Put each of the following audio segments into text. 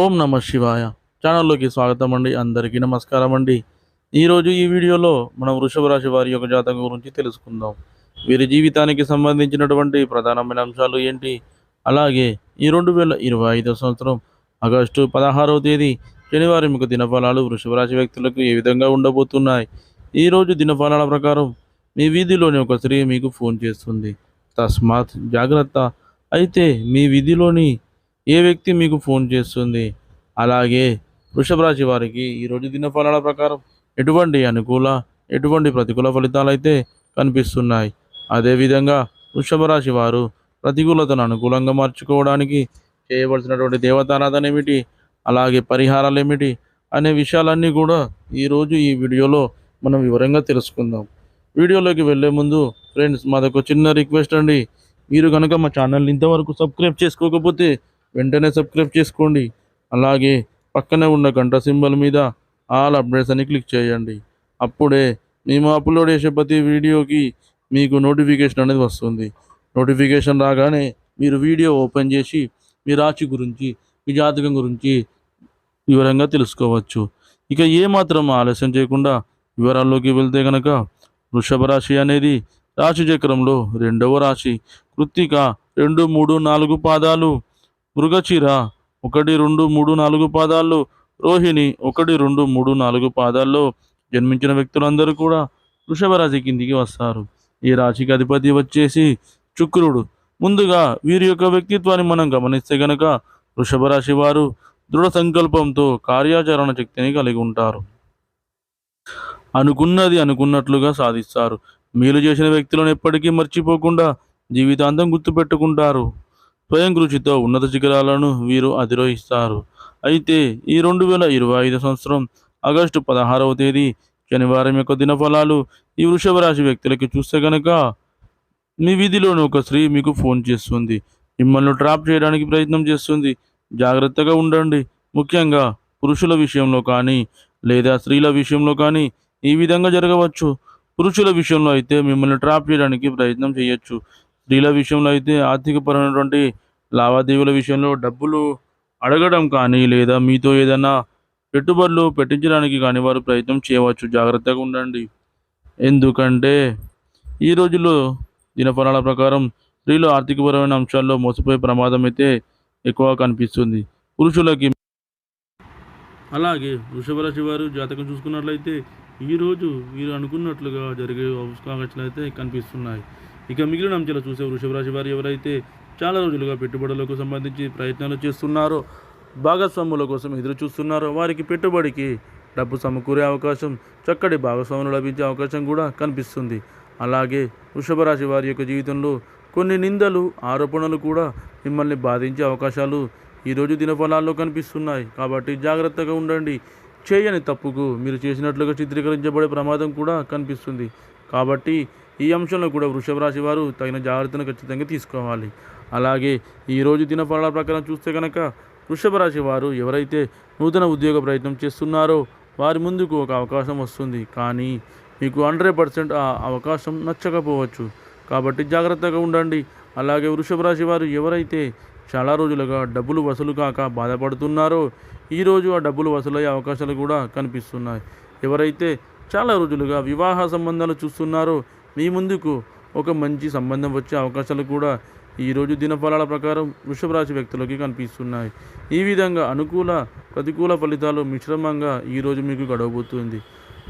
ఓం నమ శివాయ. ఛానల్లోకి స్వాగతం అండి. అందరికీ నమస్కారం అండి. ఈరోజు ఈ వీడియోలో మనం వృషభ రాశి వారి యొక్క జాతకం గురించి తెలుసుకుందాం. వీరి జీవితానికి సంబంధించినటువంటి ప్రధానమైన అంశాలు ఏంటి? అలాగే ఈ రెండు వేల ఇరవై ఐదో సంవత్సరం ఆగస్టు పదహారవ తేదీ శనివారం యొక్క దినఫలాలు వృషభ రాశి వ్యక్తులకు ఏ విధంగా ఉండబోతున్నాయి? ఈ రోజు దినఫలాల ప్రకారం మీ వీధిలోని ఒక స్త్రీ మీకు ఫోన్ చేస్తుంది. తస్మాత్ జాగ్రత్త. అయితే మీ వీధిలోని ఏ వ్యక్తి మీకు ఫోన్ చేస్తుంది? అలాగే వృషభ రాశి వారికి ఈరోజు దినఫలాల ప్రకారం ఎటువంటి అనుకూల ఎటువంటి ప్రతికూల ఫలితాలైతే కనిపిస్తున్నాయి. అదేవిధంగా వృషభ రాశి వారు ప్రతికూలతను అనుకూలంగా మార్చుకోవడానికి చేయవలసినటువంటి దేవతారాధన ఏమిటి? అలాగే పరిహారాలు ఏమిటి? అనే విషయాలన్నీ కూడా ఈరోజు ఈ వీడియోలో మనం వివరంగా తెలుసుకుందాం. వీడియోలోకి వెళ్ళే ముందు ఫ్రెండ్స్ మాదొక చిన్న రిక్వెస్ట్ అండి. మీరు కనుక మా ఛానల్ని ఇంతవరకు సబ్స్క్రైబ్ చేసుకోకపోతే వెంటనే సబ్స్క్రైబ్ చేసుకోండి. అలాగే పక్కనే ఉన్న గంట సింబల్ మీద ఆల్ అప్డేట్స్ అని క్లిక్ చేయండి. అప్పుడే మేము అప్లోడ్ చేసే ప్రతి వీడియోకి మీకు నోటిఫికేషన్ అనేది వస్తుంది. నోటిఫికేషన్ రాగానే మీరు వీడియో ఓపెన్ చేసి మీ రాశి గురించి మీ జాతకం గురించి వివరంగా తెలుసుకోవచ్చు. ఇక ఏమాత్రం ఆలస్యం చేయకుండా వివరాల్లోకి వెళ్తే కనుక వృషభ రాశి అనేది రాశి చక్రంలో రెండవ రాశి. కృత్తిక రెండు మూడు నాలుగు పాదాలు. మృగచీర ఒకటి రెండు మూడు నాలుగు పాదాల్లో. రోహిణి ఒకటి రెండు మూడు నాలుగు పాదాల్లో. జన్మించిన వ్యక్తులందరూ కూడా వృషభ రాశి కిందికి వస్తారు. ఈ రాశికి అధిపతి వచ్చేసి శుక్రుడు. ముందుగా వీరి యొక్క వ్యక్తిత్వాన్ని మనం గమనిస్తే గనక వృషభ రాశి వారు దృఢ సంకల్పంతో కార్యాచరణ శక్తిని కలిగి ఉంటారు. అనుకున్నది అనుకున్నట్లుగా సాధిస్తారు. మేలు చేసిన వ్యక్తులను ఎప్పటికీ మర్చిపోకుండా జీవితాంతం గుర్తుపెట్టుకుంటారు. స్వయం కృషితో ఉన్నత శిఖరాలను వీరు అధిరోహిస్తారు. అయితే ఈ రెండు వేల ఇరవై ఐదు సంవత్సరం ఆగస్టు పదహారవ తేదీ శనివారం యొక్క దినఫలాలు ఈ వృషభ రాశి వ్యక్తులకి చూస్తే కనుక మీ వీధిలోని ఒక స్త్రీ మీకు ఫోన్ చేస్తుంది. మిమ్మల్ని ట్రాప్ చేయడానికి ప్రయత్నం చేస్తుంది. జాగ్రత్తగా ఉండండి. ముఖ్యంగా పురుషుల విషయంలో కానీ లేదా స్త్రీల విషయంలో కానీ ఈ విధంగా జరగవచ్చు. పురుషుల విషయంలో అయితే మిమ్మల్ని ట్రాప్ చేయడానికి ప్రయత్నం చేయొచ్చు. స్త్రీల విషయంలో అయితే ఆర్థికపరమైనటువంటి లావాదేవీల విషయంలో డబ్బులు అడగడం కానీ లేదా మీతో ఏదైనా పెట్టుబడులు పెట్టించడానికి కానీ వారు ప్రయత్నం చేయవచ్చు. జాగ్రత్తగా ఉండండి. ఎందుకంటే ఈ రోజుల్లో దినఫలాల ప్రకారం స్త్రీలు ఆర్థికపరమైన అంశాల్లో మోసపోయే ప్రమాదం అయితే ఎక్కువ కనిపిస్తుంది. పురుషులకి అలాగే వృషభ రాశి వారు జాతకం చూసుకున్నట్లయితే ఈరోజు మీరు అనుకున్నట్లుగా జరిగే అవకాశాలు అయితే కనిపిస్తున్నాయి. ఇక మిగిలిన అంశాలు చూసే వృషభరాశి వారు ఎవరైతే చాలా రోజులుగా పెట్టుబడులకు సంబంధించి ప్రయత్నాలు చేస్తున్నారో భాగస్వాముల కోసం ఎదురు చూస్తున్నారో వారికి పెట్టుబడికి డబ్బు సమకూరే అవకాశం చక్కటి భాగస్వాములు లభించే అవకాశం కూడా కనిపిస్తుంది. అలాగే వృషభ రాశి వారి యొక్క జీవితంలో కొన్ని నిందలు ఆరోపణలు కూడా మిమ్మల్ని బాధించే అవకాశాలు ఈరోజు దినఫలాల్లో కనిపిస్తున్నాయి. కాబట్టి జాగ్రత్తగా ఉండండి. చేయని తప్పుకు మీరు చేసినట్లుగా చిత్రీకరించబడే ప్రమాదం కూడా కనిపిస్తుంది. కాబట్టి ఈ అంశంలో కూడా వృషభ రాశి వారు తగిన జాగ్రత్తను ఖచ్చితంగా తీసుకోవాలి. అలాగే ఈరోజు దినఫలాల ప్రకారం చూస్తే కనుక వృషభ రాశి వారు ఎవరైతే నూతన ఉద్యోగ ప్రయత్నం చేస్తున్నారో వారి ముందుకు ఒక అవకాశం వస్తుంది. కానీ మీకు హండ్రెడ్ పర్సెంట్ ఆ అవకాశం నచ్చకపోవచ్చు. కాబట్టి జాగ్రత్తగా ఉండండి. అలాగే వృషభ రాశి వారు ఎవరైతే చాలా రోజులుగా డబ్బులు వసూలు కాక బాధపడుతున్నారో. ఈరోజు ఆ డబ్బులు వసూలయ్యే అవకాశాలు కూడా కనిపిస్తున్నాయి. ఎవరైతే చాలా రోజులుగా వివాహ సంబంధాలు చూస్తున్నారో మీ ముందుకు ఒక మంచి సంబంధం వచ్చే అవకాశాలు కూడా ఈరోజు దినఫలాల ప్రకారం వృషభరాశి వ్యక్తులకి కనిపిస్తున్నాయి. ఈ విధంగా అనుకూల ప్రతికూల ఫలితాలు మిశ్రమంగా ఈరోజు మీకు గడవబోతుంది.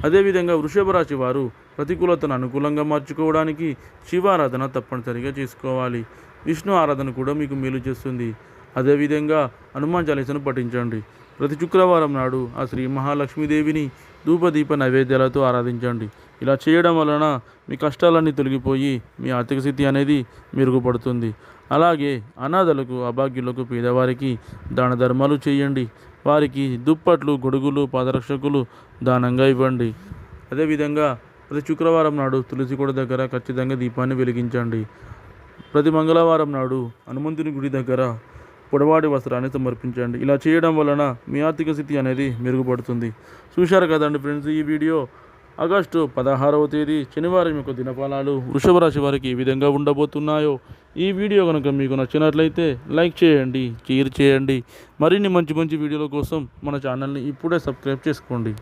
అదేవిధంగా వృషభ రాశి వారు ప్రతికూలతను అనుకూలంగా మార్చుకోవడానికి శివారాధన తప్పనిసరిగా చేసుకోవాలి. విష్ణు ఆరాధన కూడా మీకు మేలు చేస్తుంది. అదేవిధంగా హనుమాన్ చాలీసను పఠించండి. ప్రతి శుక్రవారం నాడు ఆ శ్రీ మహాలక్ష్మీదేవిని ధూపదీప నైవేద్యాలతో ఆరాధించండి. ఇలా చేయడం వలన మీ కష్టాలన్నీ తొలగిపోయి మీ ఆర్థిక స్థితి అనేది మెరుగుపడుతుంది. అలాగే అనాథలకు అభాగ్యులకు పేదవారికి దాన ధర్మాలు చేయండి. వారికి దుప్పట్లు గొడుగులు పాదరక్షకులు దానంగా ఇవ్వండి. అదేవిధంగా ప్రతి శుక్రవారం నాడు తులసి కూడా దగ్గర ఖచ్చితంగా దీపాన్ని వెలిగించండి. ప్రతి మంగళవారం నాడు హనుమంతుని గుడి దగ్గర పొడవాటి వస్త్రాన్ని సమర్పించండి. ఇలా చేయడం వలన మీ ఆర్థిక స్థితి అనేది మెరుగుపడుతుంది. చూశారు కదండి ఫ్రెండ్స్ ఈ వీడియో? ఆగస్టు పదహారవ తేదీ శనివారం యొక్క దినఫలాలు వృషభ రాశి వారికి ఏ విధంగా ఉండబోతున్నాయో ఈ వీడియో కనుక మీకు నచ్చినట్లయితే లైక్ చేయండి షేర్ చేయండి. మరిన్ని మంచి మంచి వీడియోల కోసం మన ఛానల్ని ఇప్పుడే సబ్స్క్రైబ్ చేసుకోండి.